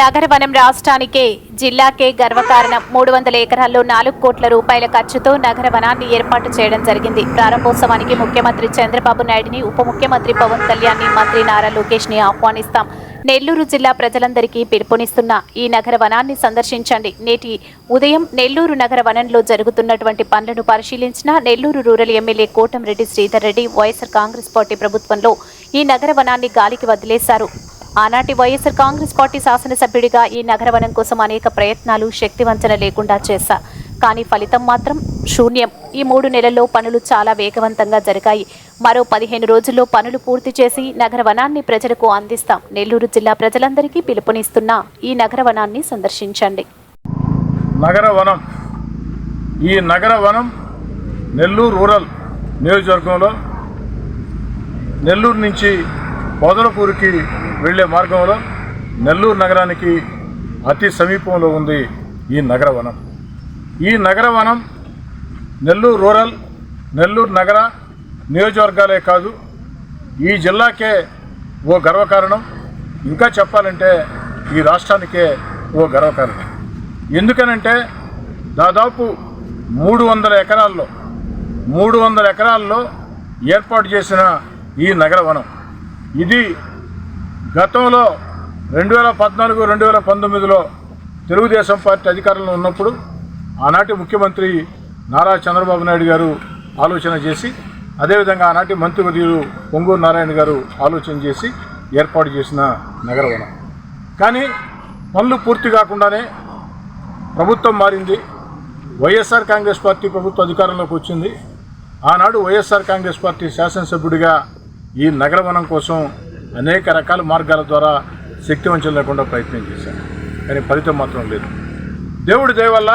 నగరవనం రాష్ట్రానికే జిల్లాకే గర్వకారణం. మూడు వందల ఎకరాల్లో నాలుగు కోట్ల రూపాయల ఖర్చుతో నగరవనాన్ని ఏర్పాటు చేయడం జరిగింది. ప్రారంభోత్సవానికి ముఖ్యమంత్రి చంద్రబాబు నాయుడిని ఉప ముఖ్యమంత్రి పవన్ కళ్యాణ్ని మంత్రి నారా లోకేష్ని ఆహ్వానిస్తాం. నెల్లూరు జిల్లా ప్రజలందరికీ పిలుపునిస్తున్న ఈ నగర వనాన్ని సందర్శించండి. నేటి ఉదయం నెల్లూరు నగర వనంలో జరుగుతున్నటువంటి పనులను పరిశీలించిన Nellore rural MLA Kotamreddy Sridhar Reddy YSR Congress party ప్రభుత్వంలో ఈ నగర వనాన్ని గాలికి వదిలేశారు. ఆనాటి వైఎస్ఆర్ కాంగ్రెస్ పార్టీ శాసనసభ్యుడిగా ఈ నగరవనం కోసం అనేక ప్రయత్నాలు శక్తివంచన లేకుండా చేశా. కానీ ఫలితం మాత్రం శూన్యం. ఈ మూడు నెలల్లో పనులు చాలా వేగవంతంగా జరిగాయి. మరో పదిహేను రోజుల్లో పనులు పూర్తి చేసి నగరవనాన్ని ప్రజలకు అందిస్తాం. నెల్లూరు జిల్లా ప్రజలందరికీ పిలుపునిస్తున్న ఈ నగరవనాన్ని సందర్శించండి. నగర వనం ఈ నగర వనం నెల్లూరు రూరల్ నియోజకవర్గంలో నెల్లూరు నుంచి పొదలకూరుకి వెళ్ళే మార్గంలో నెల్లూరు నగరానికి అతి సమీపంలో ఉంది ఈ నగర వనం ఈ నగర వనం నెల్లూరు రూరల్ నెల్లూరు నగర నియోజకవర్గాలే కాదు ఈ జిల్లాకే ఓ గర్వకారణం. ఇంకా చెప్పాలంటే ఈ రాష్ట్రానికే ఓ గర్వకారణం. ఎందుకనంటే దాదాపు మూడు వందల ఎకరాల్లో మూడు వందల ఎకరాల్లో ఏర్పాటు చేసిన ఈ నగర వనం ఇది గతంలో రెండు వేల పద్నాలుగు రెండు వేల పంతొమ్మిదిలో తెలుగుదేశం పార్టీ అధికారంలో ఉన్నప్పుడు ఆనాటి ముఖ్యమంత్రి నారా చంద్రబాబు నాయుడు గారు ఆలోచన చేసి అదేవిధంగా ఆనాటి మంత్రివర్యులు పొంగూరు నారాయణ గారు ఆలోచన చేసి ఏర్పాటు చేసిన నగరవనం. కానీ పనులు పూర్తి కాకుండానే ప్రభుత్వం మారింది. వైఎస్ఆర్ కాంగ్రెస్ పార్టీ ప్రభుత్వం అధికారంలోకి వచ్చింది. ఆనాడు వైఎస్ఆర్ కాంగ్రెస్ పార్టీ శాసనసభ్యుడిగా ఈ నగరవనం కోసం అనేక రకాల మార్గాల ద్వారా శక్తివంచం లేకుండా ప్రయత్నం చేశాను కానీ ఫలితం మాత్రం లేదు. దేవుడి దయవల్ల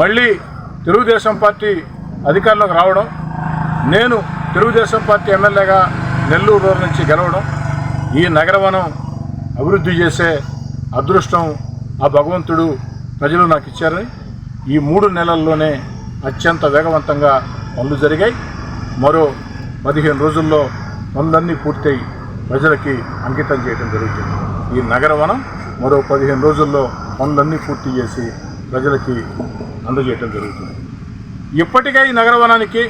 మళ్ళీ తెలుగుదేశం పార్టీ అధికారంలోకి రావడం నేను తెలుగుదేశం పార్టీ ఎమ్మెల్యేగా నెల్లూరు రూరల్ నుంచి గెలవడం ఈ నగరవనం అభివృద్ధి చేసే అదృష్టం ఆ భగవంతుడు ప్రజలు నాకు ఇచ్చారని ఈ మూడు నెలల్లోనే అత్యంత వేగవంతంగా పనులు జరిగాయి. మరో పదిహేను రోజుల్లో పనులన్నీ పూర్తయి ప్రజలకి అంకితం చేయడం జరుగుతుంది. ఈ నగరవనం మరో పదిహేను రోజుల్లో పనులన్నీ పూర్తి చేసి ప్రజలకి అందజేయటం జరుగుతుంది. ఇప్పటికే ఈ నగరవనానికి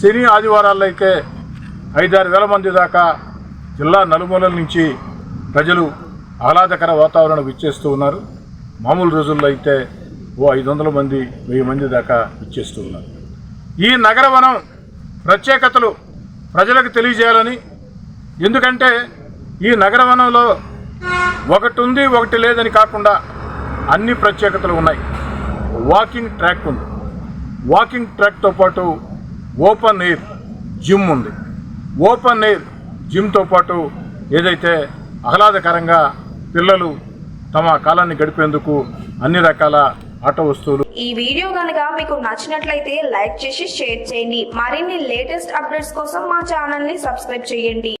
శని ఆదివారాల్లో అయితే ఐదారు వేల మంది దాకా జిల్లా నలుమూలల నుంచి ప్రజలు ఆహ్లాదకర వాతావరణం ఇచ్చేస్తూ ఉన్నారు. మామూలు రోజుల్లో అయితే ఓ ఐదు వందల మంది వెయ్యి మంది దాకా ఇచ్చేస్తూ ఉన్నారు. ఈ నగరవనం ప్రత్యేకతలు ప్రజలకు తెలియజేయాలని ఎందుకంటే ఈ నగరవనంలో ఒకటి ఉంది ఒకటి లేదని కాకుండా అన్ని ప్రత్యేకతలు ఉన్నాయి. వాకింగ్ ట్రాక్ ఉంది. వాకింగ్ ట్రాక్తో పాటు ఓపెన్ ఎయిర్ జిమ్ ఉంది. ఓపెన్ ఎయిర్ జిమ్తో పాటు ఏదైతే ఆహ్లాదకరంగా పిల్లలు తమ కాలాన్ని గడిపేందుకు అన్ని రకాల ఆట వస్తువులు ఈ వీడియో కనుక మీకు నచ్చినట్లయితే లైక్ చేసి షేర్ చేయండి. మరిన్ని లేటెస్ట్ అప్డేట్స్ కోసం మా ఛానల్ని సబ్స్క్రైబ్ చేయండి.